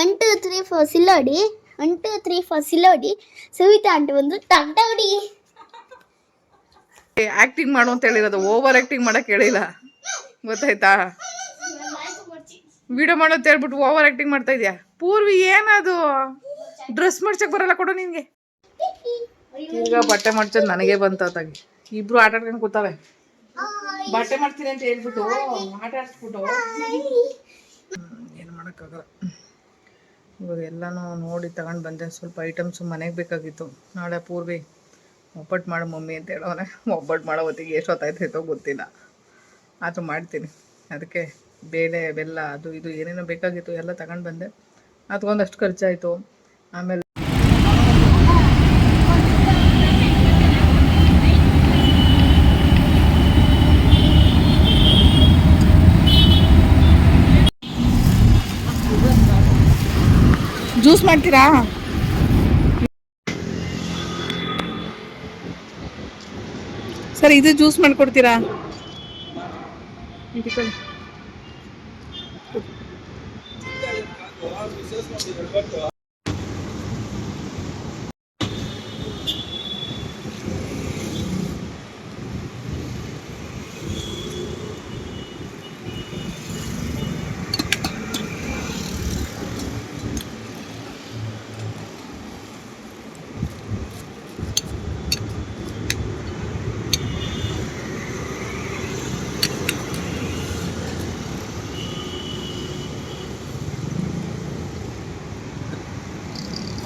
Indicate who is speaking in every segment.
Speaker 1: One two three four ಸಿಲ್ಲೋಡಿ one two three four ಸಿಲ್ಲೋಡಿ ಸವಿತಾ ಬಂದು ಟಂಟ ಹೊಡಿ.
Speaker 2: ಆಕ್ಟಿಂಗ್ ಮಾಡು ಅಂತ ಹೇಳಿರೋದು. ಓವರ್ ಆಕ್ಟಿಂಗ್ ಮಾಡಕ್ ಹೇಳಿಲ್ಲ. ಗೊತ್ತಾಯ್ತಾ? ವಿಡಿಯೋ ಮಾಡೋ ಹೇಳ್ಬಿಟ್ಟು ಓವರ್ ಆಕ್ಟಿಂಗ್ ಮಾಡ್ತಾ ಇದ್ಯಾ? ಪೂರ್ವಿ ಏನದು? ಡ್ರೆಸ್ ಮಾಡ್ಸಕ್ ಬರಲ್ಲ ಕೊಡು ನಿನ್ಗೆ. ಈಗ ಬಟ್ಟೆ ಮಾಡ್ಸೋದು ನನಗೆ ಬಂತ ಇಬ್ರು ಆಟ ಆಡ್ಕೊಂಡು ಕೂತಾವೆ. ಬಟ್ಟೆ ಮಾಡ್ತೀನಿ ಅಂತ ಹೇಳ್ಬಿಟ್ಟು, ಆಟ ಆಡ್ಸ್ಬಿಟ್ಟು. ಮಾಡೋಕ್ಕಾಗಲ್ಲ. ಇವಾಗ ಎಲ್ಲನೂ ನೋಡಿ ತಗೊಂಡು ಬಂದೆ. ಸ್ವಲ್ಪ ಐಟಮ್ಸು ಮನೆಗೆ ಬೇಕಾಗಿತ್ತು. ನಾಳೆ ಪೂರ್ವಿ ಒಬ್ಬಟ್ಟು ಮಾಡು ಮಮ್ಮಿ ಅಂತ ಹೇಳೋನೆ ಒಬ್ಬಟ್ಟು ಮಾಡೋ ಹೊತ್ತಿಗೆ ಎಷ್ಟು ಹೊತ್ತಾಯ್ತೈತೋ ಗೊತ್ತಿಲ್ಲ. ಆದರೂ ಮಾಡ್ತೀನಿ. ಅದಕ್ಕೆ ಬೇಳೆ, ಬೆಲ್ಲ, ಅದು ಇದು ಏನೇನೋ ಬೇಕಾಗಿತ್ತು ಎಲ್ಲ ತಗೊಂಡು ಬಂದೆ. ಅದಕ್ಕೊಂದಷ್ಟು ಖರ್ಚಾಯಿತು. ಆಮೇಲೆ ಜ್ಯೂಸ್ ಮಾಡ್ತೀರಾ ಸರ್ ಇದು ಜ್ಯೂಸ್ ಮಾಡ್ಕೊಡ್ತೀರಾ ಇಟ್ಕೊಳ್ಳಿ.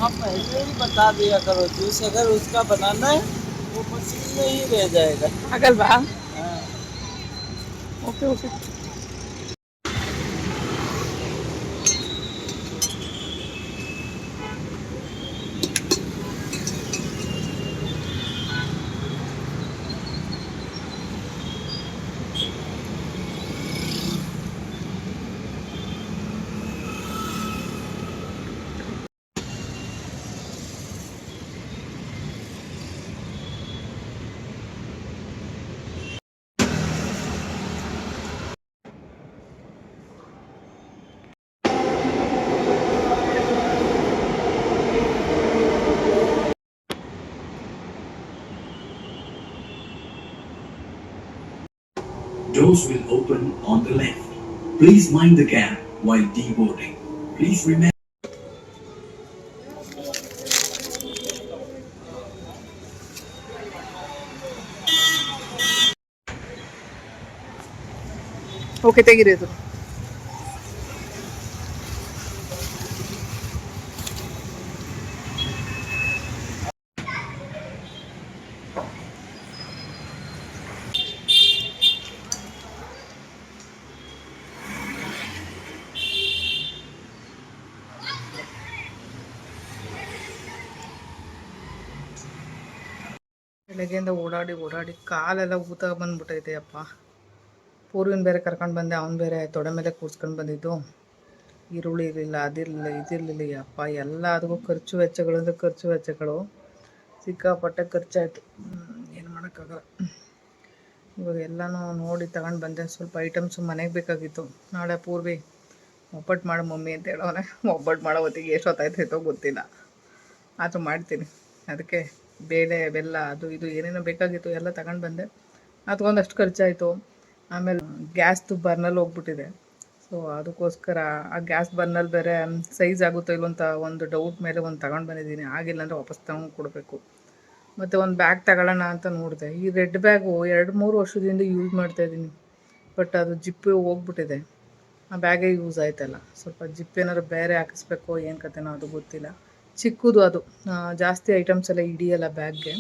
Speaker 3: आप पहले ही बता दिया करो जूस अगर उसका बनाना है वो मशीन में ही रह जाएगा।
Speaker 2: अगर बाहर
Speaker 3: हाँ।
Speaker 2: Okay okay.
Speaker 4: doors will open on the left. Please mind the gap while deboarding. Please remember.
Speaker 2: Okay, thank you, Rizal. ಬೆಳಗ್ಗೆಯಿಂದ ಓಡಾಡಿ ಓಡಾಡಿ ಕಾಲೆಲ್ಲ ಊತ ಬಂದ್ಬಿಟ್ಟೈತೆ ಅಪ್ಪ. ಪೂರ್ವಿನ ಬೇರೆ ಕರ್ಕೊಂಡು ಬಂದೆ, ಅವ್ನು ಬೇರೆ ತೊಡೆ ಮೇಲೆ ಕೂರ್ಸ್ಕೊಂಡು ಬಂದಿದ್ದು. ಈರುಳ್ಳಿ ಇರಲಿಲ್ಲ ಅದಿರಲಿಲ್ಲ ಇದಿರಲಿಲ್ಲ ಅಪ್ಪ. ಎಲ್ಲ ಅದಕ್ಕೂ ಖರ್ಚು ಅಂದರೆ ಖರ್ಚು ವೆಚ್ಚಗಳು. ಸಿಕ್ಕಾಪಟ್ಟೆ ಖರ್ಚಾಯಿತು. ಏನು ಮಾಡೋಕ್ಕಾಗಲ್ಲ. ಇವಾಗ ಎಲ್ಲನೂ ನೋಡಿ ತಗೊಂಡು ಬಂದೆ, ಸ್ವಲ್ಪ ಐಟಮ್ಸು ಮನೆಗೆ ಬೇಕಾಗಿತ್ತು. ನಾಳೆ ಪೂರ್ವಿ ಒಬ್ಬಟ್ಟು ಮಾಡು ಮಮ್ಮಿ ಅಂತ ಹೇಳೋನೆ ಒಬ್ಬಟ್ಟು ಮಾಡೋ ಹೊತ್ತಿಗೆ ಎಷ್ಟು ಹೊತ್ತಾಯ್ತೈತೋ ಗೊತ್ತಿಲ್ಲ. ಆದರೂ ಮಾಡ್ತೀನಿ. ಅದಕ್ಕೆ ಬೇಳೆ, ಬೆಲ್ಲ, ಅದು ಇದು ಏನೇನೋ ಬೇಕಾಗಿತ್ತು ಎಲ್ಲ ತಗೊಂಡು ಬಂದೆ. ಅದಕ್ಕೊಂದಷ್ಟು ಖರ್ಚಾಯಿತು. ಆಮೇಲೆ ಗ್ಯಾಸ್ದು ಬರ್ನಲ್ಲಿ ಹೋಗ್ಬಿಟ್ಟಿದೆ. ಸೊ ಅದಕ್ಕೋಸ್ಕರ ಆ ಗ್ಯಾಸ್ ಬರ್ನಲ್ಲಿ ಬೇರೆ ಸೈಜ್ ಆಗುತ್ತೋ ಇಲ್ಲೋ ಅಂತ ಒಂದು ಡೌಟ್ ಮೇಲೆ ಒಂದು ತಗೊಂಡು ಬಂದಿದ್ದೀನಿ. ಆಗಿಲ್ಲ ಅಂದರೆ ವಾಪಸ್ ತಗೊಂಡು ಕೊಡಬೇಕು. ಮತ್ತು ಒಂದು ಬ್ಯಾಗ್ ತಗೊಳ್ಳೋಣ ಅಂತ ನೋಡಿದೆ. ಈ ರೆಡ್ ಬ್ಯಾಗು ಎರಡು ಮೂರು ವರ್ಷದಿಂದ ಯೂಸ್ ಮಾಡ್ತಾಯಿದ್ದೀನಿ ಬಟ್ ಅದು ಜಿಪ್ಪು ಹೋಗ್ಬಿಟ್ಟಿದೆ. ಆ ಬ್ಯಾಗೇ ಯೂಸ್ ಆಯ್ತಲ್ಲ. ಸ್ವಲ್ಪ ಜಿಪ್ ಏನಾದ್ರು ಬೇರೆ ಹಾಕಿಸ್ಬೇಕೋ ಏನು ಕತೆನೋ ಅದು ಗೊತ್ತಿಲ್ಲ. ಚಿಕ್ಕದು ಅದು. ಜಾಸ್ತಿ ಐಟಮ್ಸ್ ಎಲ್ಲ ಹಿಡಿಯಲ್ಲ ಬ್ಯಾಗ್ಗೆ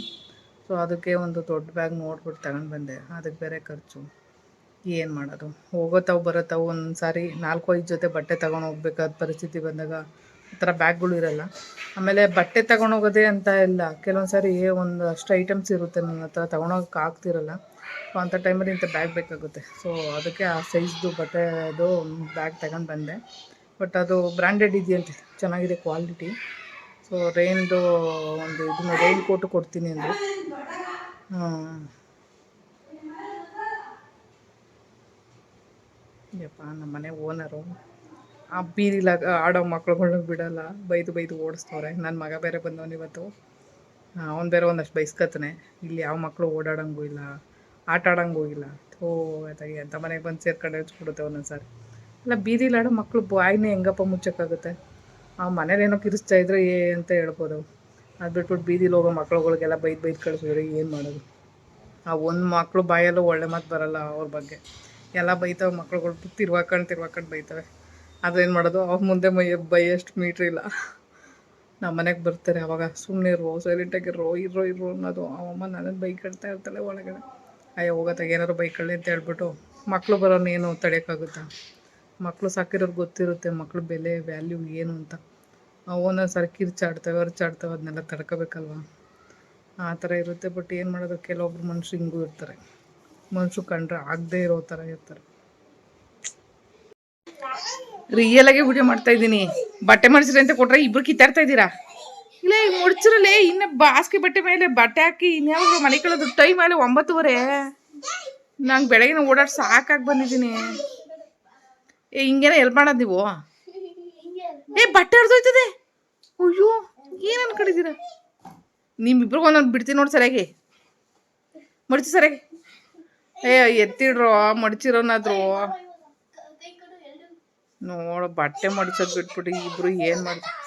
Speaker 2: ಸೊ ಅದಕ್ಕೆ ಒಂದು ದೊಡ್ಡ ಬ್ಯಾಗ್ ನೋಡ್ಬಿಟ್ಟು ತಗೊಂಡು ಬಂದೆ. ಅದಕ್ಕೆ ಬೇರೆ ಖರ್ಚು. ಏನು ಮಾಡೋದು? ಹೋಗೋತಾವು ಬರೋತಾವು ಒಂದು ಸಾರಿ ನಾಲ್ಕು, ಐದು ಜೊತೆ ಬಟ್ಟೆ ತಗೊಂಡು ಹೋಗ್ಬೇಕಾದ ಪರಿಸ್ಥಿತಿ ಬಂದಾಗ ಆ ಥರ ಬ್ಯಾಗ್ಗಳು ಇರಲ್ಲ. ಆಮೇಲೆ ಬಟ್ಟೆ ತಗೊಂಡೋಗೋದೇ ಅಂತ ಇಲ್ಲ. ಕೆಲವೊಂದು ಸಾರಿ ಒಂದು ಅಷ್ಟು ಐಟಮ್ಸ್ ಇರುತ್ತೆ ನನ್ನ ಹತ್ರ ತೊಗೊಂಡೋಗಕ್ಕೆ ಆಗ್ತಿರಲ್ಲ. ಸೊ ಅಂಥ ಟೈಮಲ್ಲಿ ಇಂಥ ಬ್ಯಾಗ್ ಬೇಕಾಗುತ್ತೆ. ಸೊ ಅದಕ್ಕೆ ಆ ಸೈಜ್ದು ಬಟ್ಟೆದು ಬ್ಯಾಗ್ ತಗೊಂಡು ಬಂದೆ. ಬಟ್ ಅದು ಬ್ರ್ಯಾಂಡೆಡ್ ಇದೆಯಂತೆ. ಚೆನ್ನಾಗಿದೆ ಕ್ವಾಲಿಟಿ ಸೊ ರೈನ್ದು ಒಂದು ಇದನ್ನ ರೈನ್ ಕೋಟ್ ಕೊಡ್ತೀನಿ ಅಂದರು. ಯಪ್ಪ ನಮ್ಮ ಮನೆ ಓನರು ಆ ಬೀದಿಲಾಗ ಆಡೋ ಮಕ್ಳುಗಳ್ನ ಬಿಡಲ್ಲ. ಬೈದು ಬೈದು ಓಡಿಸ್ತವ್ರೆ. ನನ್ನ ಮಗ ಬೇರೆ ಬಂದವನು ಇವತ್ತು. ಅವ್ನು ಬೇರೆ ಒಂದಷ್ಟು ಬೈಸ್ಕತ್ತಾನೆ ಇಲ್ಲಿ ಯಾವ ಮಕ್ಕಳು ಓಡಾಡಂಗೂ ಇಲ್ಲ, ಆಟ ಆಡಂಗೂ ಇಲ್ಲ. ಥೋ ಅದಾಗಿ ಮನೆಗೆ ಬಂದು ಸೇರ್ಕೊಂಡು ಹಚ್ಬಿಡುತ್ತೆ ಒಂದೊಂದು ಸಾರಿ ಇಲ್ಲ ಬೀದಿಲಾಡೋ ಮಕ್ಕಳು ಬಾಯಿನೇ ಹೆಂಗಪ್ಪ ಮುಚ್ಚಕ್ಕಾಗುತ್ತೆ? ಆ ಮನೇಲಿ ಏನೋ ಕಿರಿಸ್ತಾ ಇದ್ರೆ ಏ ಅಂತ ಹೇಳ್ಬೋದು. ಅದು ಬಿಟ್ಬಿಟ್ಟು ಬೀದಿಲಿ ಹೋಗೋ ಮಕ್ಳುಗಳಿಗೆಲ್ಲ ಬೈದು ಬೈದು ಕಳಿಸಿದ್ರೆ ಏನು ಮಾಡೋದು? ಆ ಒಂದು ಮಕ್ಕಳು ಬಾಯಲ್ಲೂ ಒಳ್ಳೆ ಮಾತು ಬರಲ್ಲ ಅವ್ರ ಬಗ್ಗೆ. ಎಲ್ಲ ಬೈತವೆ ಮಕ್ಳುಗಳು ತಿರ್ವಾಕಂಡು ತಿರ್ವಾಕಂಡು ಬೈತವೆ ಅದೇನು ಮಾಡೋದು? ಅವ್ರ ಮುಂದೆ ಮೈ ಬೈಯಷ್ಟು ಮೀಟ್ರ್ ಇಲ್ಲ. ನಮ್ಮ ಮನೆಗೆ ಬರ್ತಾರೆ ಅವಾಗ. ಸುಮ್ಮನೆ ಇರೋ ಸೈಲೆಂಟಾಗಿರೋ ಇರೋ ಇರೋ ಅನ್ನೋದು. ಅವಮ್ಮ ನನ್ನನ್ನು ಬೈಕೊಳ್ತಾ ಇರ್ತಾಳೆ ಒಳಗಡೆ. ಅಯ್ಯೋ, ಹೋಗತ್ತಾಗ ಏನಾರು ಬೈಕೊಳ್ಳಿ ಅಂತ ಹೇಳ್ಬಿಟ್ಟು ಮಕ್ಕಳು ಬರೋನು ಏನು ತಡೆಯೋಕ್ಕಾಗುತ್ತಾ ಮಕ್ಕಳು ಸಾಕಿರೋರು ಗೊತ್ತಿರುತ್ತೆ ಮಕ್ಳ ಬೆಲೆ ವ್ಯಾಲ್ಯೂ ಏನು ಅಂತ. ಒಂದೊಂದು ಸಾರಿ ಕಿರ್ಚಾಡ್ತವೆ ಅರ್ಚಾಡ್ತವೆ ಅದನ್ನೆಲ್ಲ ತಡ್ಕೋಬೇಕಲ್ವ? ಆ ಥರ ಇರುತ್ತೆ ಬಟ್ ಏನು ಮಾಡೋದು? ಕೆಲವೊಬ್ರು ಮನುಷ್ಯರು ಹಿಂಗೂ ಇರ್ತಾರೆ. ಮನುಷ್ಯರು ಕಂಡ್ರೆ ಆಗದೇ ಇರೋ ಥರ ಇರ್ತಾರೆ. ರಿಯಲ್ ಆಗಿ ವಿಡಿಯೋ ಮಾಡ್ತಾ ಇದ್ದೀನಿ. ಬಟ್ಟೆ ಮಡಿಸ್ರಿ ಅಂತ ಕೊಟ್ರೆ ಇಬ್ರು ಕಿತ್ತಾಡ್ತಾ ಇದ್ದೀರಾ? ಇಲ್ಲ ಈಗ ಮುಡ್ಚಿರಲ್ಲೇ ಇನ್ನ ಬಾಸ್ಗೆ ಬಟ್ಟೆ ಮೇಲೆ ಬಟ್ಟೆ ಹಾಕಿ ಇನ್ಯಾವಾಗ ಮನೆ ಕಳೋದು ಟೈಮ್ ಮೇಲೆ ಒಂಬತ್ತುವರೆ. ನಂಗೆ ಬೆಳಗಿನ ಓಡಾಡಿ ಸಾಕಾಗಿ ಬಂದಿದ್ದೀನಿ. ಏ ಹಿಂಗೇನ ಎಲ್ಪ್ ಮಾಡೋದು ನೀವು? ಏ, ಬಟ್ಟೆ ಹಿಡ್ದೋಯ್ತದೆ ಅಯ್ಯೋ, ಏನು ಅನ್ಕೊಂಡಿದ್ದೀರ? ನಿಮ್ಮಿಬ್ರಿಗೂ ಒಂದೊಂದು ಬಿಡ್ತೀನಿ ನೋಡಿ ಸರಿಯಾಗಿ. ಮಡಚಿ ಸರಿಯಾಗಿ. ಏ, ಎತ್ತಿಡ್ರೋ, ಮಡಚಿರೋನಾದ್ರು. ನೋಡು, ಬಟ್ಟೆ ಮಡಿಸೋದು ಬಿಟ್ಬಿಟ್ಟು ಇಬ್ರು ಏನು ಮಾಡ್ತಾರೆ?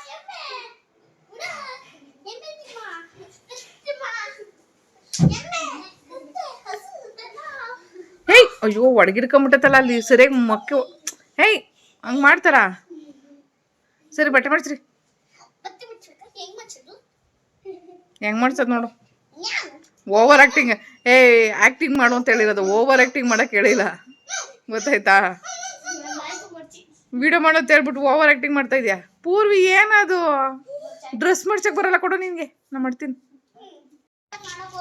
Speaker 2: ಹೇಯ್ ಅಯ್ಯೋ ಒಡಗಿಡ್ಕೊಂಬಿಟ್ಟತ್ತಲ್ಲ ಅಲ್ಲಿ, ಸರಿಯಾಗಿ ಮಕ್ಕೆ ಹೇಯ್ ಹಂಗೆ ಮಾಡ್ತಾರಾ? ಸರಿ ಬಟ್ಟೆ ಮಾಡಿಸ್ರಿ. ಹೆಂಗೆ ಮಾಡ್ಸೋದು? ನೋಡು. ಓವರ್ ಆ್ಯಕ್ಟಿಂಗ್ ಏ ಆ್ಯಕ್ಟಿಂಗ್ ಮಾಡು ಅಂತ ಹೇಳಿರೋದು. ಓವರ್ ಆಕ್ಟಿಂಗ್ ಮಾಡಕ್ ಹೇಳಿಲ್ಲ. ಗೊತ್ತಾಯ್ತಾ? ವಿಡಿಯೋ ಮಾಡೋ ಅಂತ ಹೇಳ್ಬಿಟ್ಟು ಓವರ್ ಆಕ್ಟಿಂಗ್ ಮಾಡ್ತಾ ಇದೆಯಾ? ಪೂರ್ವಿ ಏನದು? ಡ್ರೆಸ್ ಮಾಡ್ಸಕ್ಕೆ ಬರಲ್ಲ ಕೊಡು ನಿನಗೆ. ನಾ ಮಾಡ್ತೀನಿ.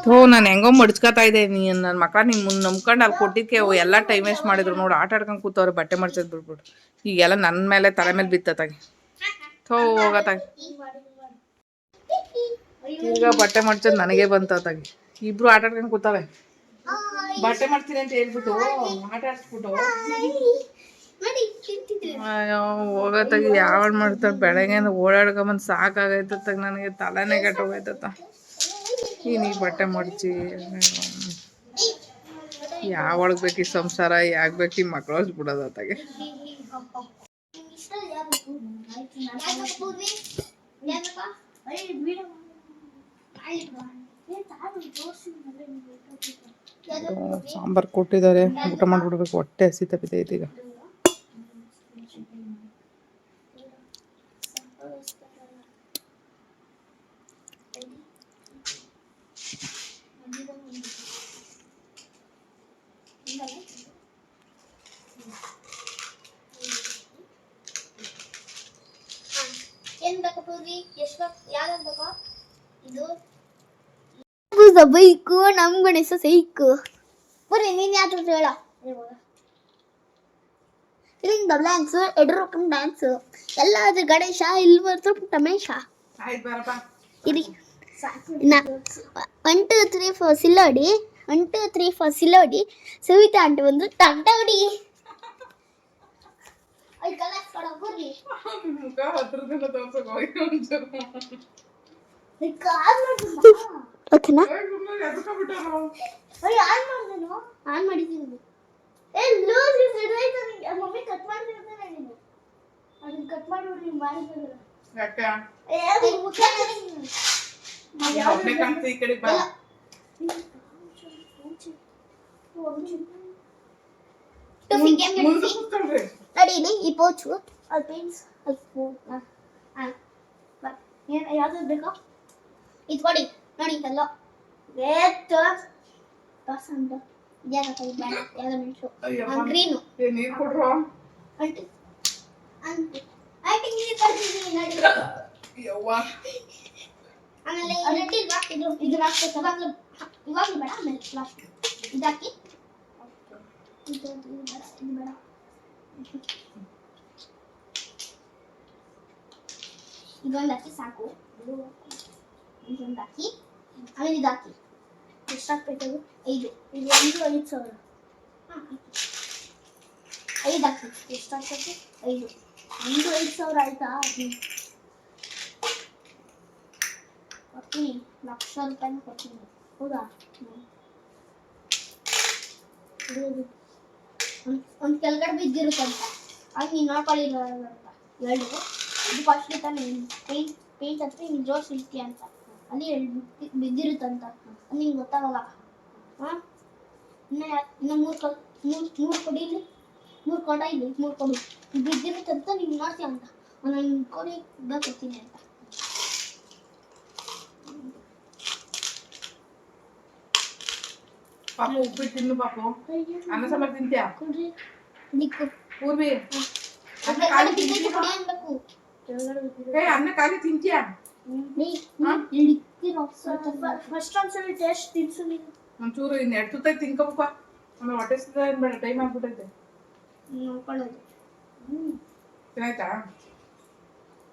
Speaker 2: ಥೋ, ನಾನು ಹೆಂಗೋ ಮಡ್ಚ್ಕೊತಾ ಇದ್ದೆ ನೀ ನನ್ನ ಮಕ್ಕಳ ನಿನ್ ಮುಂದೆ ನಂಬ್ಕೊಂಡು ಅಲ್ಲಿ ಕೊಟ್ಟಿದ್ದಕ್ಕೆ ಎಲ್ಲ ಟೈಮ್ ವೇಸ್ಟ್ ಮಾಡಿದ್ರು. ನೋಡು ಆಟ ಆಡ್ಕೊಂಡು ಕೂತವ್ರೆ ಬಟ್ಟೆ ಮಾಡ್ಸೋದು ಬಿಟ್ಬಿಟ್ಟು ಈಗೆಲ್ಲ ನನ್ನ ಮೇಲೆ ತಲೆ ಮೇಲೆ ಬಿತ್ತತಾಗಿ ಥೋ ಹೋಗತ್ತಾಗಿ ಈಗ ಬಟ್ಟೆ ಮಡ್ಚೋದು ನನಗೆ ಬಂತಾಗಿ ಇಬ್ರು ಆಟ ಆಡ್ಕೊಂಡು ಕೂತಾವೆ. ಬಟ್ಟೆ ಮಾಡ್ತೀನಿ ಅಂತ ಹೇಳ್ಬಿಟ್ಟು ಆಟ ಆಡ್ಸ್ಬಿಟ್ಟು. ಅಯ್ಯೋ ಹೋಗತ್ತಾಗಿ ಯಾವ ಮಾಡ್ತಾರೆ ಬೆಳಗ್ಗೆ ಓಡಾಡ್ಕೊಂಬಂದು ಸಾಕಾಗೈತತ್ತಾಗ ನನಗೆ ತಲೆನೇ ಕೆಟ್ಟೋಗೈತತ್ತ ನೀನು ಈ ಬಟ್ಟೆ ಮಡಚಿ ಯಾವಳಗ್ ಬೇಕು ಈ ಸಂಸಾರ ಯಾಕೆ ಬೇಕು ಈ ಮಕ್ಳು ಹಚ್ಬಿಡೋದತ್ತಾಗೆ ಸಾಂಬಾರು ಕೊಟ್ಟಿದ್ದಾರೆ, ಊಟ ಮಾಡ್ಬಿಡ್ಬೇಕು, ಹೊಟ್ಟೆ ಹಸಿ ತಪ್ಪಿತೈತೆ ಈಗ.
Speaker 1: ಏನ್ ಬೇಕು ಪೂರ್ವಿ ಎಷ್ಟು ಬೇಕು ಯಾವ್ದು ಬೇಕು ಇದು ಬೈಕು ನಮ್ ಗಣೇಶ ಸೈಕು ಬರ್ರಿ ನೀನ್ ಯಾವ್ದು ಹೇಳ ಇಲ್ಲಿಂದ ಡ್ಯಾನ್ಸ್ ಯಡಿಯೂರಪ್ಪನ ಡ್ಯಾನ್ಸ್ ಎಲ್ಲ ಅದು ಗಣೇಶ ಇಲ್ಲಿ ಬರ್ತಾರೆ ರಮೇಶ
Speaker 2: ಆಯ್ತು ಬರಪ್ಪ
Speaker 1: ಇರಿ ಇನ್ನ ಒನ್ ಟು ತ್ರೀ ಫೋರ್ ಸಿಲ್ಲೋಡಿ ಒನ್ ಟು ತ್ರೀ ಫೋರ್ ಸಿಲ್ಲೋಡಿ ಸವಿತಾ ಆಂಟಿ ಬಂದು ತಗ್ಡೋಡಿ
Speaker 2: ಮುಖ ಹತ್ರದಿಂದ ತೋರ್ಸಕ್ ಹೋಗಿ ಒಂಚೂರು.
Speaker 1: ಓಕೆನಾ. ಆನ್ ಮಾಡಿದ್ದೀನಿ. ಏ ಲೂಸ್ ಮಮ್ಮಿ ಕಟ್ ಮಾಡ್ತಿರ್ತಾನೆ ನೀನು. ಅದನ್ನ ಕಟ್ ಮಾಡಿಬಿಡ್ರಿ ಮಾಡಿದ್ರೆ
Speaker 2: ಯಾಕೆ?
Speaker 1: ಏ ಮುಖ
Speaker 2: ಕಾಣ್ತಿ ಈ ಕಡೆ ಬಾ. ಮುಂದೆ ಕೂತ್ಕೊಳ್ರಿ.
Speaker 1: ನಡೀಲಿ ಈ ಪೋಚು ಅಲ್ಲಿ ಪೇನ್ಸ್ ಅಲ್ಲಿ ಏನು ಯಾವ್ದು ಬೇಕಾ ಇದು ಕೊಡಿ ನೋಡಿ ಎಲ್ಲ ಏತ್ತು ದೋಸೆ ಉಂಟು ಇದ್ಯಾಕಪ್ಪ ಇದು ಬೇಡ ಯಾವ್ದು ಮೆಣಸು. ಗ್ರೀನು
Speaker 2: ನೀರ್ ಕೊಡ್ರೋ
Speaker 1: ಆಂಟಿ ಆಂಟಿ ಆಂಟಿ ನೀರು ಕೊಡ್ತೀನಿ ನೋಡಿ
Speaker 2: ಯವ್ವ.
Speaker 1: ಆಮೇಲೆ ಇದು ಇದು ಹಾಕ್ಬೇಕು ಇವಾಗಲೂ ಇವಾಗಲೂ ಬೇಡ ಆಮೇಲೆ ಲಾಸ್ಟ್ ಇದು ಹಾಕಿ ಇದು ಇದು ಬೇಡ ಇದು ಬೇಡ ಇದೊಂದು ಹಾಕಿ ಸಾಕು ಇದು ಇದೊಂದು ಹಾಕಿ ಆಮೇಲೆ ಇದು ಹಾಕಿ ಎಷ್ಟು ಹಾಕ್ಬೇಕು ಐದು ಇದು ಒಂದು ಐದು ಸಾವಿರ ಹಾಂ ಐದು ಹಾಕಿ ಎಷ್ಟು ಹಾಕ್ಬೇಕು ಐದು ಒಂದು ಐದು ಸಾವಿರ ಆಯ್ತಾ ಕೊಡ್ತೀನಿ ಲಕ್ಷ ರೂಪಾಯಿ ಕೊಡ್ತೀನಿ ಹೌದಾ ಒಂದು ಕೆಳಗಡೆ ಬಿದ್ದಿರುತ್ತಂತ ಆಗ ನೀನು ನೋಡ್ಕೊಳ್ಳಿರೋದಂತ ಎರಡು ಇದು ಫಸ್ಟ್ ತಾನೆ ಪೇಂಟ್ ಪೇಂಟ್ ಹತ್ರ ನೀನು ಇರ್ತೀಯ ಅಂತ. ಅಲ್ಲಿ ಎರಡು ಬಿದ್ದಿರುತ್ತಂತ ಅದು ನಿಂಗೆ ಗೊತ್ತಾಗಲ್ಲ. ಹಾಂ? ಇನ್ನು ಇನ್ನು ಮೂರು ಕಲ್ ಮೂರು ಮೂರು ಕೊಡಿ ಇಲ್ಲಿ. ಮೂರು ಕೊಡ ಇಲ್ಲಿ, ಮೂರು ಕೊಡು. ಬಿದ್ದಿರುತ್ತಂತ ನೀನು ನೋಡ್ತೀಯ ಅಂತ. ನಾನು ಕೊಡಿ ಕೊಡ್ತೀನಿ ಅಂತ.
Speaker 2: ಪಾಪು ಉಪ್ಪಿಟ್ಟು ತಿನ್ನು ಪಾಪ. ಅನ್ನ ಸಾಂಬಾರ್ ತಿಂತ್ಯಾ?
Speaker 1: ಊರ್ವಿ.
Speaker 2: ಏ ಅನ್ನ ಖಾಲಿ ತಿಂತ್ಯಾ?
Speaker 1: ಫಸ್ಟ್ ಒಂದ್ಸಲ ಟೇಸ್ಟ್ ತಿನ್ಸು ನೀ
Speaker 2: ಒಂಚೂರು ಇನ್ನು ಎರಡು ತುತ್ತೈ ತಿನ್ಕೋಪ್ಪ ಆಮೇಲೆ ಹೊಟ್ಟೆ ಸಿದ್ಧ ಬೇಡ ಟೈಮ್ ಆಗ್ಬಿಟ್ಟೈತೆ ತಿನ್ನಾಯ್ತಾ?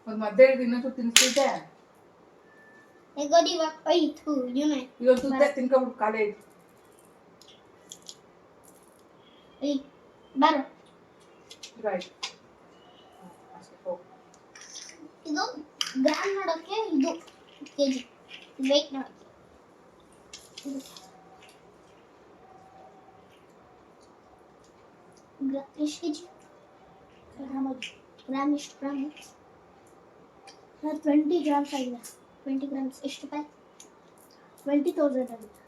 Speaker 2: ಒಂದು ಮದ್ದೆ ಹಿಡ್ದು ಇನ್ನೊಂದು ತಿನ್ಸ್ತೈತೆ
Speaker 1: ಎಗೋದಿ ಇವಾಗ ಐತು ಇವನೇ.
Speaker 2: ಈಗ ಒಂದು ತುತ್ತ ತಿನ್ಕೊಬಿಟ್ಟು ಖಾಲಿ ಐತೆ
Speaker 1: ಏಯ್ ಬಾರು
Speaker 2: ಈಗ ಆಯ್ತು ಅಷ್ಟೇ ಹೋಗು
Speaker 1: ಇದು ಗ್ರಾಮ್ ನೋಡೋಕ್ಕೆ ಇದು ಕೆ ಜಿ ವೆಯ್ಟ್ ನೋಡೋಕ್ಕೆ ಇದು. ಗ್ರಾ- ಎಷ್ಟು ಕೆ ಜಿ ಗ್ರಾಮ್ ಗ್ರಾಮ್ ಎಷ್ಟು ಗ್ರಾಮ್ ಟ್ವೆಂಟಿ ಗ್ರಾಮ್ಸ್ ಆಗಿದೆ ಟ್ವೆಂಟಿ ಗ್ರಾಮ್ಸ್ ಎಷ್ಟು ರೂಪಾಯಿ ಟ್ವೆಂಟಿ ತೌಸಂಡ್ ಆಗುತ್ತೆ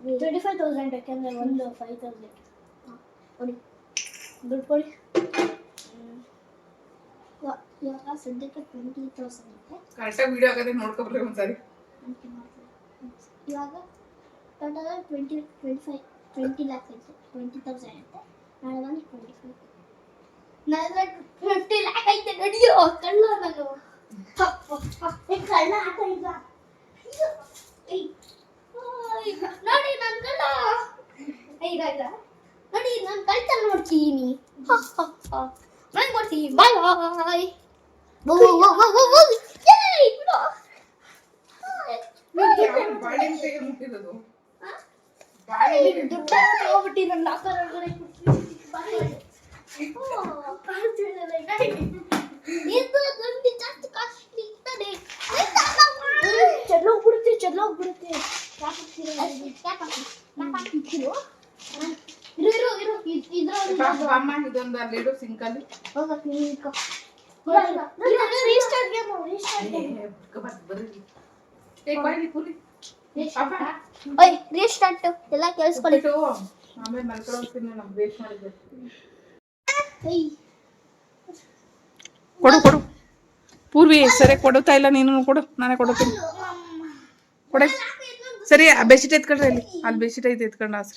Speaker 1: ಟ್ವೆಂಟಿ ಫೈವ್ ತೌಸಂಡ್ ಯಾಕೆಂದರೆ ಒಂದು ಫೈವ್ ತೌಸಂಡ್ ಕೊಡಿ ದುಡ್ಡು ಕೊಡಿ ಇವ- ಇವಾಗ ಸದ್ಯಕ್ಕೆ ಟ್ವೆಂಟಿ ತೌಸಂಡ್ ಇದೆ
Speaker 2: ಕರೆಕ್ಟಾಗಿ ವಿಡಿಯೋ ಆಗದೆ ನೋಡ್ಕೊಬ್ರಿ ಒಂದ್ಸರಿ
Speaker 1: ಅದಕ್ಕೆ ಮಾಡ್ತೀನಿ. ಇವಾಗ total twenty twenty five twenty lakh ಐತೆ ಟ್ವೆಂಟಿ ತೌಸಂಡ್ ಐತೆ ನಾಳೆ ಬಂದು ಟ್ವೆಂಟಿ ಫೈವ್ ನಾಳೆ ಟ್ವೆಂಟಿ ಲ್ಯಾಕ್ ಐತೆ ನಡಿಯೋ ಕಳ್ಳ ನಾನು ಅಪ್ಪ, ಅಪ್ಪ, ಏ, ಕಳ್ಳ ಆಟ ಈಗ ಅಯ್ಯೋ, ಏಯ್, ಓಯ್, ನೋಡಿ ನನ್ ಕಳ್ಳ ಈಗ ನೋಡಿ ನಾನು ಕಳ್ತನ ನೋಡ್ತೀನಿ ನಾನು ಕೊಡ್ತೀನಿ. ಬಾಯ್ ಬಾಯ್ ನನ್ನ ಚೆಲ್ಲೋಗ್ಬಿಡುತ್ತೆ ಚೆಲ್ಲೋಗ್ಬಿಡುತ್ತೆ
Speaker 2: ಇದೊಂದು ಅಲ್ಲಿ ಇಡು ಸಿಂಕಲ್ಲಿ
Speaker 1: ಓಯ್ ರೀಸ್ಟಾರ್ಟ್ ಎಲ್ಲ ಕೇಳಿಸ್ಕೊಳ್ಳಿ
Speaker 2: ಆಮೇಲೆ ಮಲ್ಕೊಳ್ಳೋಗ್ತೀನಿ ನಮ್ಗೆ ಕೊಡು ಕೊಡು. ಪೂರ್ವಿ ಸರಿ ಕೊಡುತ್ತಾ ಇಲ್ಲ, ನೀನು ಕೊಡು. ನಾನೇ ಕೊಡುತ್ತೀನಿ. ಕೊಡೆ. ಸರಿ ಬೆಡ್ಶೀಟ್ ಎತ್ಕೊಂಡ್ರೆ ಅಲ್ಲಿ ಅಲ್ಲಿ ಬೆಡ್ಶೀಟ್ ಐತೆ ಎತ್ಕೊಂಡು ಆಸ್ರಿ